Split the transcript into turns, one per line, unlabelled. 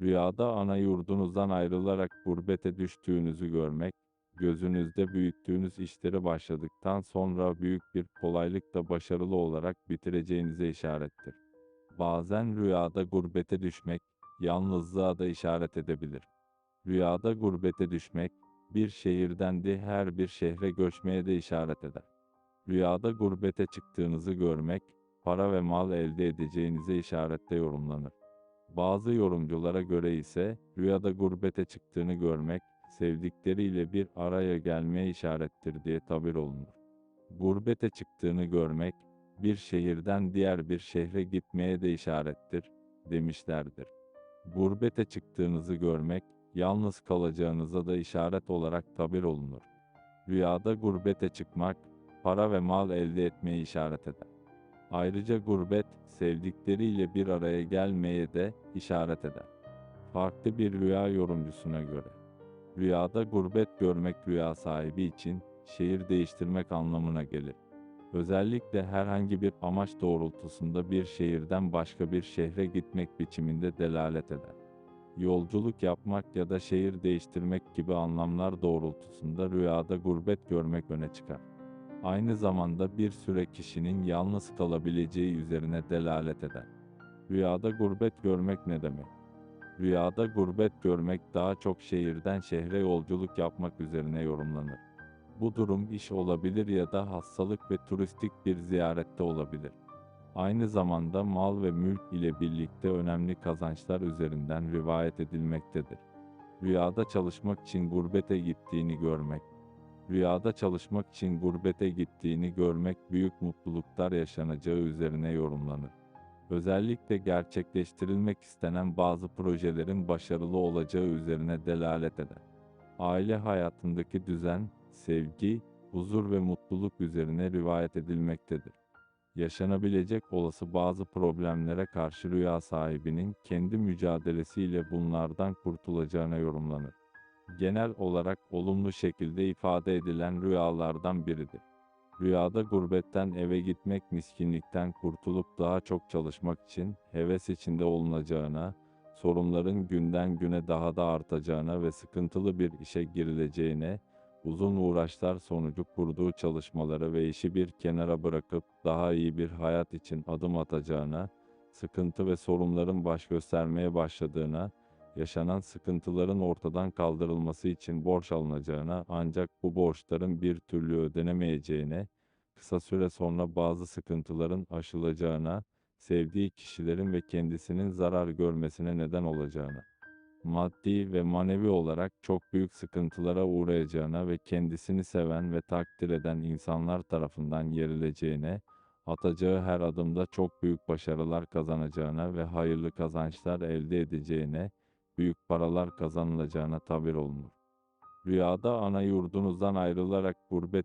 Rüyada ana yurdunuzdan ayrılarak gurbete düştüğünüzü görmek, gözünüzde büyüttüğünüz işleri başladıktan sonra büyük bir kolaylıkla başarılı olarak bitireceğinize işarettir. Bazen rüyada gurbete düşmek, yalnızlığa da işaret edebilir. Rüyada gurbete düşmek, bir şehirden diğer bir şehre göçmeye de işaret eder. Rüyada gurbete çıktığınızı görmek, para ve mal elde edeceğinize işaretle yorumlanır. Bazı yorumculara göre ise rüyada gurbete çıktığını görmek, sevdikleriyle bir araya gelmeye işarettir diye tabir olunur. Gurbete çıktığını görmek, bir şehirden diğer bir şehre gitmeye de işarettir, demişlerdir. Gurbete çıktığınızı görmek, yalnız kalacağınıza da işaret olarak tabir olunur. Rüyada gurbete çıkmak, para ve mal elde etmeye işaret eder. Ayrıca gurbet, sevdikleriyle bir araya gelmeye de işaret eder. Farklı bir rüya yorumcusuna göre. Rüyada gurbet görmek rüya sahibi için şehir değiştirmek anlamına gelir. Özellikle herhangi bir amaç doğrultusunda bir şehirden başka bir şehre gitmek biçiminde delalet eder. Yolculuk yapmak ya da şehir değiştirmek gibi anlamlar doğrultusunda rüyada gurbet görmek öne çıkar. Aynı zamanda bir süre kişinin yalnız kalabileceği üzerine delalet eder. Rüyada gurbet görmek ne demek? Rüyada gurbet görmek daha çok şehirden şehre yolculuk yapmak üzerine yorumlanır. Bu durum iş olabilir ya da hastalık ve turistik bir ziyarette olabilir. Aynı zamanda mal ve mülk ile birlikte önemli kazançlar üzerinden rivayet edilmektedir. Rüyada çalışmak için gurbete gittiğini görmek, Rüyada çalışmak için gurbete gittiğini görmek büyük mutluluklar yaşanacağı üzerine yorumlanır. Özellikle gerçekleştirilmek istenen bazı projelerin başarılı olacağı üzerine delalet eder. Aile hayatındaki düzen, sevgi, huzur ve mutluluk üzerine rivayet edilmektedir. Yaşanabilecek olası bazı problemlere karşı rüya sahibinin kendi mücadelesiyle bunlardan kurtulacağına yorumlanır genel olarak olumlu şekilde ifade edilen rüyalardan biridir. Rüyada gurbetten eve gitmek miskinlikten kurtulup daha çok çalışmak için heves içinde olunacağına, sorunların günden güne daha da artacağına ve sıkıntılı bir işe girileceğine, uzun uğraşlar sonucu kurduğu çalışmaları ve işi bir kenara bırakıp daha iyi bir hayat için adım atacağına, sıkıntı ve sorunların baş göstermeye başladığına, yaşanan sıkıntıların ortadan kaldırılması için borç alınacağına ancak bu borçların bir türlü ödenemeyeceğine, kısa süre sonra bazı sıkıntıların aşılacağına, sevdiği kişilerin ve kendisinin zarar görmesine neden olacağına, maddi ve manevi olarak çok büyük sıkıntılara uğrayacağına ve kendisini seven ve takdir eden insanlar tarafından yerileceğine, atacağı her adımda çok büyük başarılar kazanacağına ve hayırlı kazançlar elde edeceğine, büyük paralar kazanılacağına tabir olunur. Rüyada ana yurdunuzdan ayrılarak gurbete